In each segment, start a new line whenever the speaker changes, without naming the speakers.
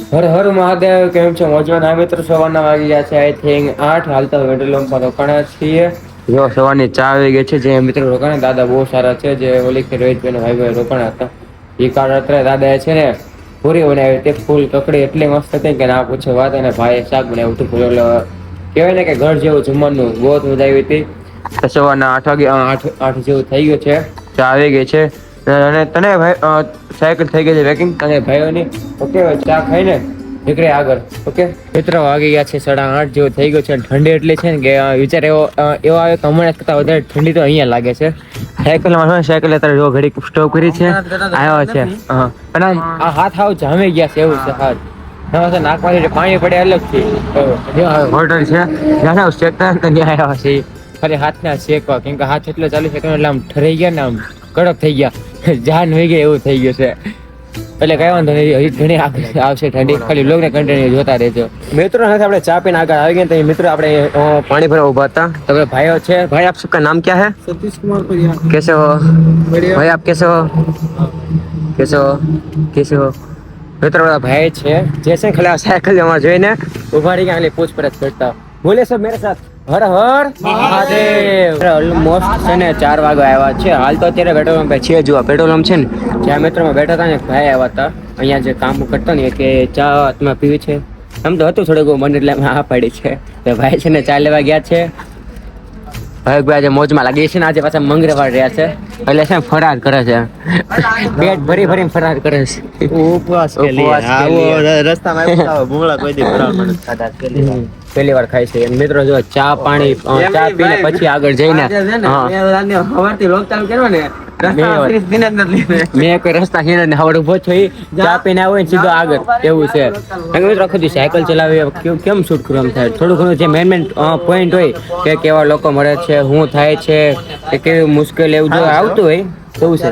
હર હર મહાદેવ, કેમ છો? મોજમાં? ના મિત્રો સવારના વાગી ગયા છે આઈ થિંક આઠ. હાલતા વેટલોમ પર રોકાણા છીએ. જો, સવારની ચા આવી ગઈ છે, જે મિત્રો રોકાણા દાદા બહુ સારા છે, જે ઓલી કે રોહિતભાઈ ભાઈ ભાઈ રોકાણા હતા. એ કાળ રાત્રે દાદા છે ને પૂરી બનાવી તે ફૂલ કકડી એટલી મસ્ત હતી કે ના પૂછે વાત અને ભાઈએ શાક બનાવ્યું હતું પૂરી કહેવાય ને કે ઘર જેવું જમવાનું બહુ મજા આવી હતી સવારના આઠ વાગે આઠ આઠ જેવું થઈ ગયું છે. ચા આવી ગઈ છે. અને તને ભાઈ સાયકલ થઈ ગઈ છે પેકિંગ અને ભાઈઓની ઓકે ચા ખાઈને નીકળે આગળ ઓકે મિત્ર, વાગી ગયા છે સાડા આઠ જેવો થઈ ગયો છે. ઠંડી એટલી છે ને કે વિચાર એવો એવો આવ્યો કે હમણાં કરતા વધારે ઠંડી તો અહીંયા લાગે છે. સાયકલમાં શું સાયકલ અત્યારે જો ઘડી સ્ટોપ કરી છે. આવ્યો છે. હા પણ આ હાથ હાવ જામી ગયા છે, એવું છે, હાથ. ના તો નાકમાંથી પાણી પડે અલગથી. હોટલ છે ત્યાં આવ્યા છે. ખાલી હાથના શેકવા, કેમ કે હાથ એટલો ચાલુ છે એટલે આમ ઠરાઈ ગયા ને આમ કડક થઈ ગયા. જાન વહી ગઈ એવું થઈ ગયું છે. એટલે કઈ વાંધો નહીં હજી ઘણી આવશે ઠંડી. ખાલી લોકોને કન્ટિન્યુ જોતા રહેજો. મિત્રો સાથે આપણે ચા પીને આગળ આવી ગયા તો મિત્રો આપણે પાણી ભરવા ઊભા હતા. તો ભાઈઓ છે. ભાઈ આપ સબકા નામ ક્યાં
હે? સતીશ કુમાર
પરિયા. કેસે
હો?
ભાઈ આપ કેસે હો? કેસે હો? કેસે હો? મિત્રો ભાઈ છે. જે છે ખાલી સાયકલ અમારે જોઈને ઊભા રહી ગયા પૂછપરછ કરતા. બોલે સર મેરે સાથ. હર હર મહાદેવ. ઓલમોસ્ટ છે ને ચાર વાગે આવ્યા છે. હાલ તો અત્યારે પેટ્રોલ પંપે છે જો પેટ્રોલ પંપ છે ને જ્યાં મેટ્રોમાં બેઠા હતા ને ભાઈ આવ્યા હતા. અહીંયા જે કામ કરતા ને કે ચા તમે પીવી છે. આમ તો હતું થોડુંક મને એટલે હા પાડી છે. તો ભાઈ છે ને ચા લેવા ગયા છે. ભાઈ ભાઈ આજે મોજમાં લાગી છે ને આજે પાછા મંગરેવાડ રહ્યા છે. એટલે છે ફરાર કરે છે. પેટ ભરી ભરીને ફરાર કરે છે.
ઉપવાસ રસ્તામાં કોઈ દી ફરાર મને ખાધા
પહેલી વાર ખાય છે. અને મિત્રો જો ચા પાણી ચા પીને પછી આગળ જઈને
આજે ને, મેં સવારથી લોક ચાલુ કર્યો ને.
મેં કોઈ રસ્તા હીને ને હવડ ઊભો છો ચા પીને આવ્યો સીધો આગળ. એવું છે. મિત્રો સાયકલ ચલાવી કેમ કેમ શૂટ કરવાનું થાય? થોડું ઘણું જે મેન મેન પોઈન્ટ હોય કે કેવા લોકો મળે છે શું થાય છે કે કેવી મુશ્કેલ એવું જો આવતું હોય એવું છે.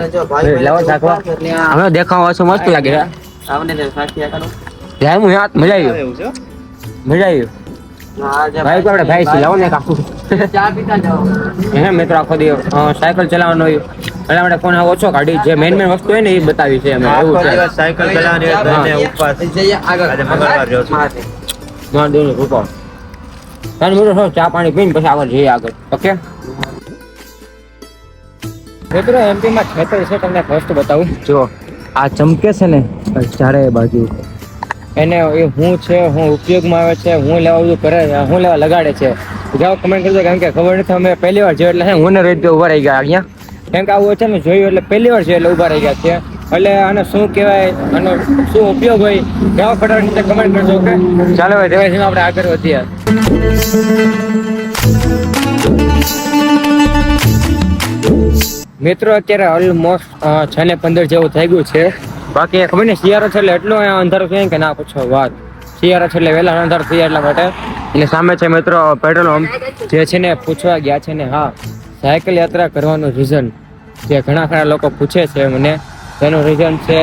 લેવા શાકવા હમણાં દેખાવા ઓછો મસ્ત લાગે છે.
આવને તે સાક્ષી કરો.
જાય હું મજા આવી મજા આવી
હા, જે
ભાઈ આપણે ભાઈ છે? લાવો ને કાકુ
ચા પીતા જાઓ.
હે મિત્રો આખો દી સાયકલ ચલાવવાનો હોય. એટલે આપણે ફોન ઓછો કાઢી જે મેન મેન વસ્તુ હોય ને એ બતાવી છે અમે. એવું છે.
સાયકલ ચલાવવાની હોય
ઉપવાસ.
જઈએ આગળ. આજે મંગળવાર જો છું.
ના દેને રૂપા. તારે મિત્રો ચા પાણી પીને પછી આગળ જઈએ આગળ. ઓકે? મિત્રો એમપીમાં ખેતર છે તમને ફર્સ્ટ બતાવું. જો આ ચમકે છે ને ચારે બાજુ. એને એ હું છે, હું ઉપયોગમાં આવે છે, હું લેવા બધું કરે, હું લેવા લગાડે છે. જાઓ કમેન્ટ કરજો, કારણ કે ખબર નથી, અમે પહેલી વાર જોયું એટલે હું ને રોહિત ઊભા રહી ગયા અહીંયા. કેમ કે આવું છે ને જોયું એટલે પહેલી વાર છે એટલે ઊભા રહી ગયા છે. એટલે આને શું કહેવાય, આનો શું ઉપયોગ હોય, જાઓ ફટાફટ નીચે કમેન્ટ કરજો ઓકે ચાલો ભાઈ દેવાસીમાં આપણે આગળ વધીએ. મિત્રો, અત્યારે ઓલમોસ્ટ છ ને પંદર જેવું થઈ ગયું છે. બાકી ખબર ને શિયાળો છે એટલે એટલો અંધારું છે કે ના પૂછો વાત. શિયાળો છે એટલે વહેલા અંધારો થઈ એટલા માટે. એટલે સામે છે મિત્રો, પેટ્રોલ પંપ, જે છે ને પૂછવા ગયા છે ને, હા, સાયકલ યાત્રા કરવાનું રીઝન જે ઘણા ખરા લોકો પૂછે છે મને, તેનું રીઝન છે,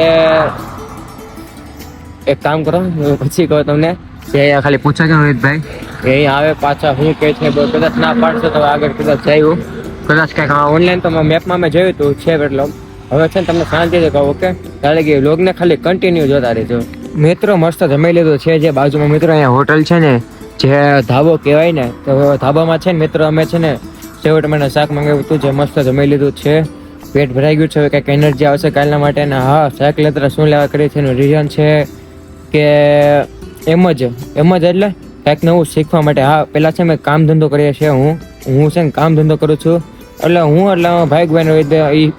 એક કામ કરો પછી કહું તમને જે અહીંયા ખાલી પૂછે છે રોહિતભાઈ એ અહીંયા આવે પાછા, હું કહે છે કદાચ ના પાડશો તો આગળ કદાચ જયું. કદાચ કંઈક ઓનલાઈન તો મેપમાં મેં જોયું હતું છે પેટ્રોલ હવે છે ને તમને શાંતિ કહો ઓકે કારણ કે લોગને ખાલી કન્ટિન્યુ જોતા રહેજો. મિત્રો મસ્ત જમાઈ લીધો છે જે બાજુમાં મિત્રો અહીંયા હોટલ છે ને, જે ધાબો કહેવાય ને, તો ધાબામાં છે ને મિત્રો અમે છે ને સેવટ મને શાક મંગાવ્યું હતું, જે મસ્ત જમાઈ લીધું છે. પેટ ભરાઈ ગયું છે, હવે કંઈક એનર્જી આવશે કાલના માટે ને, હા, શાક લેતરા શું લેવા કરી છે એનું રીઝન છે કે એમ જ એમ જ એટલે કંઈક નવું શીખવા માટે, હા પહેલાં છે મેં કામ ધંધો કરીએ છીએ હું હું છે ને કામ ધંધો કરું છું. એટલે હું એટલે ભાઈ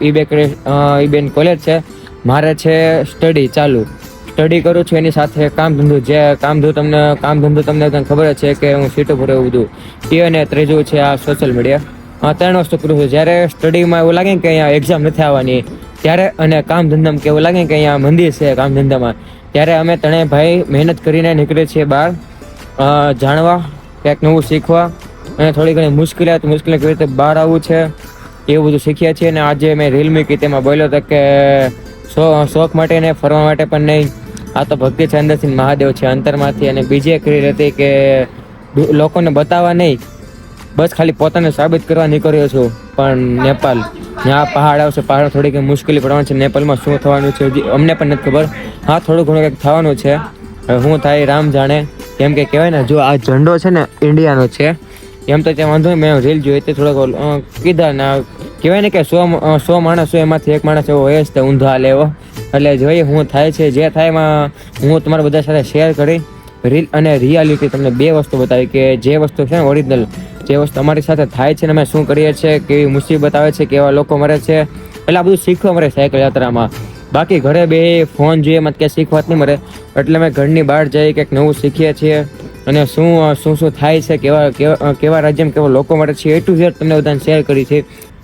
ઈ બે ઈ બેન કોલેજ છે. મારે છે સ્ટડી ચાલુ. સ્ટડી કરું છું, એની સાથે કામ ધંધો જે કામ ધંધો તમને કામ ધંધો તમને તમને ખબર છે કે હું સીટો ઉપર એવું બધું. એ અને ત્રીજું છે આ સોશિયલ મીડિયા ત્રણ વસ્તુ કરું છું. જ્યારે સ્ટડીમાં એવું લાગે કે અહીંયા એક્ઝામ નથી આવવાની, ત્યારે અને કામ ધંધામાં કે એવું લાગે કે અહીંયા મંદિર છે કામ ધંધામાં, ત્યારે અમે ત્રણેય ભાઈ મહેનત કરીને નીકળીએ છીએ બહાર જાણવા, કંઈક નવું શીખવા અને થોડી ઘણી મુશ્કેલી હતી મુશ્કેલી કેવી રીતે બહાર આવવું છે, એવું બધું શીખ્યા છીએ અને આજે મેં રીલ મૂકી તેમાં બોલ્યો હતો કે શોખ માટે ને ફરવા માટે પણ નહીં. આ તો ભક્તિ છે, અંદરથી મહાદેવ છે, અંતરમાંથી અને બીજી એક રીલ હતી કે લોકોને બતાવવા નહીં. બસ ખાલી પોતાને સાબિત કરવા નીકળ્યો છું. પણ નેપાલ ત્યાં પહાડ આવશે પહાડ થોડી કંઈ મુશ્કેલી પડવાની છે. નેપાલમાં શું થવાનું છે અમને પણ નથી ખબર. હા, થોડું ઘણું કંઈક થવાનું છે. હવે શું થાય રામ જાણે. કેમ કે કહેવાય ને, જો આ ઝંડો છે ને, ઇન્ડિયાનો છે એમ તો ત્યાં વાંધો મેં રીલ જોઈ તે થોડોક કીધા ને, કહેવાય ને કે સો સો માણસ એમાંથી એક માણસ એવો હોય જ તે ઊંધા લેવો એટલે જોઈએ હું થાય છે, જે થાય એમાં હું તમારા બધા સાથે શેર કરી રીલ અને રિયાલિટી તમને બે વસ્તુ બતાવી કે જે વસ્તુ છે ને ઓરિજિનલ જે વસ્તુ અમારી સાથે થાય છે ને અમે શું કરીએ છીએ, કેવી મુસીબત આવે છે, કેવા લોકો મરે છે, એટલે આ બધું શીખવા મળે સાયકલ યાત્રામાં. બાકી ઘરે બે ફોન જોઈએ, એમાં ક્યાંય શીખવા જ નહીં મળે. એટલે અમે ઘરની બહાર જઈ કંઈક નવું શીખીએ છીએ. અને શું શું શું થાય છે, કેવા કેવા કેવા રાજ્યમાં કેવા લોકો માટે છે, એ ટુ ઝેડ તમને બધાને શેર કરી છે.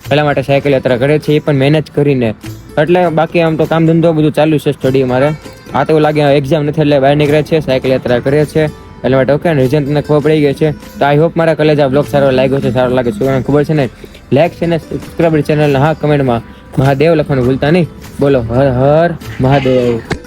પહેલાં માટે સાયકલ યાત્રા કરે છે, એ પણ મહેનત કરીને. એટલે બાકી આમ તો કામ ધંધો બધું ચાલુ છે સ્ટડી મારે. આ તો લાગે એક્ઝામ નથી, એટલે બહાર નીકળે છે, સાયકલ યાત્રા કરે છે. એટલે માટે ઓકે રિઝન તમને ખબર પડી ગઈ છે. તો આઈ હોપ મારા કલેજ આ બ્લોગ સારો લાગ્યો છે સારો લાગે છે ખબર છે ને? લાઈક છે ને સબસ્ક્રાઈબ ચેનલ હા કમેન્ટમાં મહાદેવ લખવાનું ભૂલતા નહીં. બોલો, હર હર મહાદેવ.